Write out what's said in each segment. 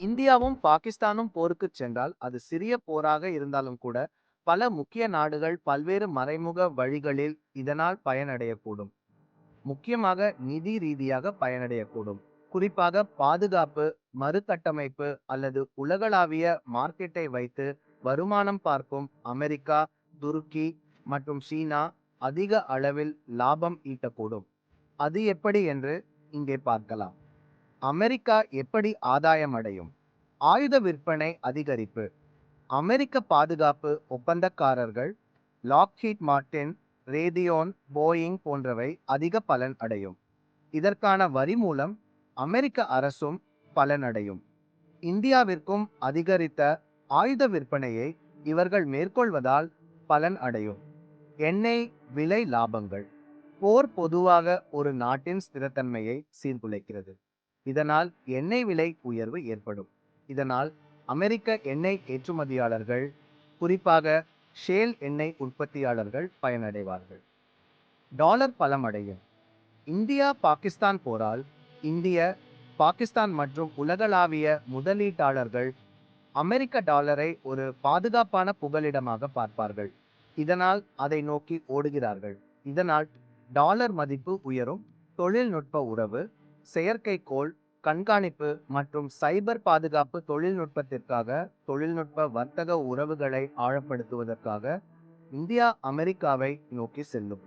இந்தியாவும் பாகிஸ்தானும் போருக்கு சென்றால் அது சிறிய போராக இருந்தாலும் கூட பல முக்கிய நாடுகள் பல்வேறு மறைமுக வழிகளில் இதனால் பயனடையக்கூடும். முக்கியமாக நிதி ரீதியாக பயனடையக்கூடும். குறிப்பாக பாதுகாப்பு மறுகட்டமைப்பு அல்லது உலகளாவிய மார்க்கெட்டை வைத்து வருமானம் பார்க்கும் அமெரிக்கா துருக்கி மற்றும் சீனா அதிக அளவில் லாபம் ஈட்டக்கூடும். அது எப்படி என்று இங்கே பார்க்கலாம். அமெரிக்கா எப்படி ஆதாயம் அடையும்? ஆயுத விற்பனை அதிகரிப்பு. அமெரிக்க பாதுகாப்பு ஒப்பந்தக்காரர்கள் லாக்ஹீட் மார்டின் ரேதியோன் போயிங் போன்றவை அதிக பலன் அடையும். இதற்கான வரி மூலம் அமெரிக்க அரசும் பலனடையும் இந்தியாவிற்கும் அதிகரித்த ஆயுத விற்பனையை இவர்கள் மேற்கொள்வதால் பலன் அடையும். எண்ணெய் விலை லாபங்கள். போர் பொதுவாக ஒரு நாட்டின் ஸ்திரத்தன்மையை சீர்குலைக்கிறது. இதனால் எண்ணெய் விலை உயர்வு ஏற்படும். இதனால் அமெரிக்க எண்ணெய் ஏற்றுமதியாளர்கள் குறிப்பாக ஷேல் எண்ணெய் உற்பத்தியாளர்கள் பயனடைவார்கள். டாலர் பலமடையும். இந்தியா பாகிஸ்தான் போரால் இந்திய பாகிஸ்தான் மற்றும் உலகளாவிய முதலீட்டாளர்கள் அமெரிக்க டாலரை ஒரு பாதுகாப்பான புகலிடமாக பார்ப்பார்கள். இதனால் அதை நோக்கி ஓடுகிறார்கள். இதனால் டாலர் மதிப்பு உயரும். தொழில்நுட்ப உறவு செயற்கைக்கோள் கண்காணிப்பு மற்றும் சைபர் பாதுகாப்பு தொழில்நுட்பத்திற்காக தொழில்நுட்ப வர்த்தக உறவுகளை ஆழப்படுத்துவதற்காக இந்தியா அமெரிக்காவை நோக்கி செல்லும்.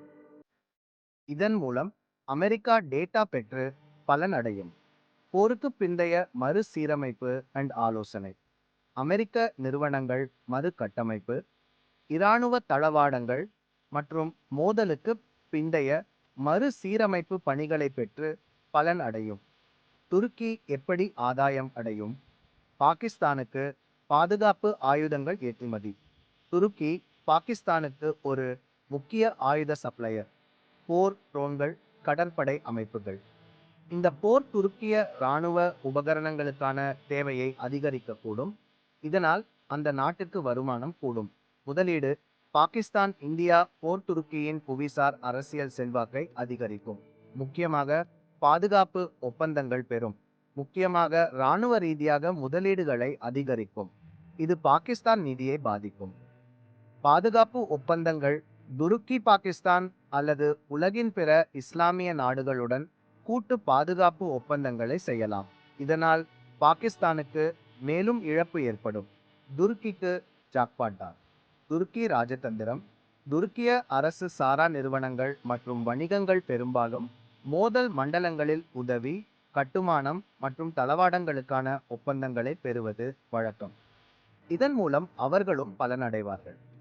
இதன் மூலம் அமெரிக்கா டேட்டா பெற்று பலன் அடையும் போருக்கு பிந்தைய மறுசீரமைப்பு அண்ட் ஆலோசனை. அமெரிக்க நிறுவனங்கள் மறு கட்டமைப்பு இராணுவ தளவாடங்கள் மற்றும் மோதலுக்கு பிந்தைய மறுசீரமைப்பு பணிகளை பெற்று பலன் அடையும். துருக்கி எப்படி ஆதாயம் அடையும்? பாகிஸ்தானுக்கு பாதுகாப்பு ஆயுதங்கள் ஏற்றுமதி. துருக்கி பாகிஸ்தானுக்கு ஒரு முக்கிய ஆயுத சப்ளையர் போர் ட்ரோன்கள் கடற்படை அமைப்புகள். இந்த போர் துருக்கிய இராணுவ உபகரணங்களுக்கான தேவையை அதிகரிக்கக்கூடும். இதனால் அந்த நாட்டுக்கு வருமானம் கூடும். முதலீடு பாகிஸ்தான் இந்தியா போர் துருக்கியின் புவிசார் அரசியல் செல்வாக்கை அதிகரிக்கும். முக்கியமாக பாதுகாப்பு ஒப்பந்தங்கள் பெறும். முக்கியமாக இராணுவ ரீதியாக முதலீடுகளை அதிகரிக்கும். இது பாகிஸ்தான் நிதியை பாதிக்கும். பாதுகாப்பு ஒப்பந்தங்கள் துருக்கி பாகிஸ்தான் அல்லது உலகின் பிற இஸ்லாமிய நாடுகளுடன் கூட்டு பாதுகாப்பு ஒப்பந்தங்களை செய்யலாம். இதனால் பாகிஸ்தானுக்கு மேலும் இழப்பு ஏற்படும். துருக்கிக்கு ஜாக்பாட்டா துருக்கி ராஜதந்திரம் துருக்கிய அரசு சாரா நிறுவனங்கள் மற்றும் வணிகங்கள் பெரும்பாலும் மோதல் மண்டலங்களில் உதவி கட்டுமானம் மற்றும் தளவாடங்களுக்கான ஒப்பந்தங்களை பெறுவது வழக்கம். இதன் மூலம் அவர்களும் பலனடைவார்கள்.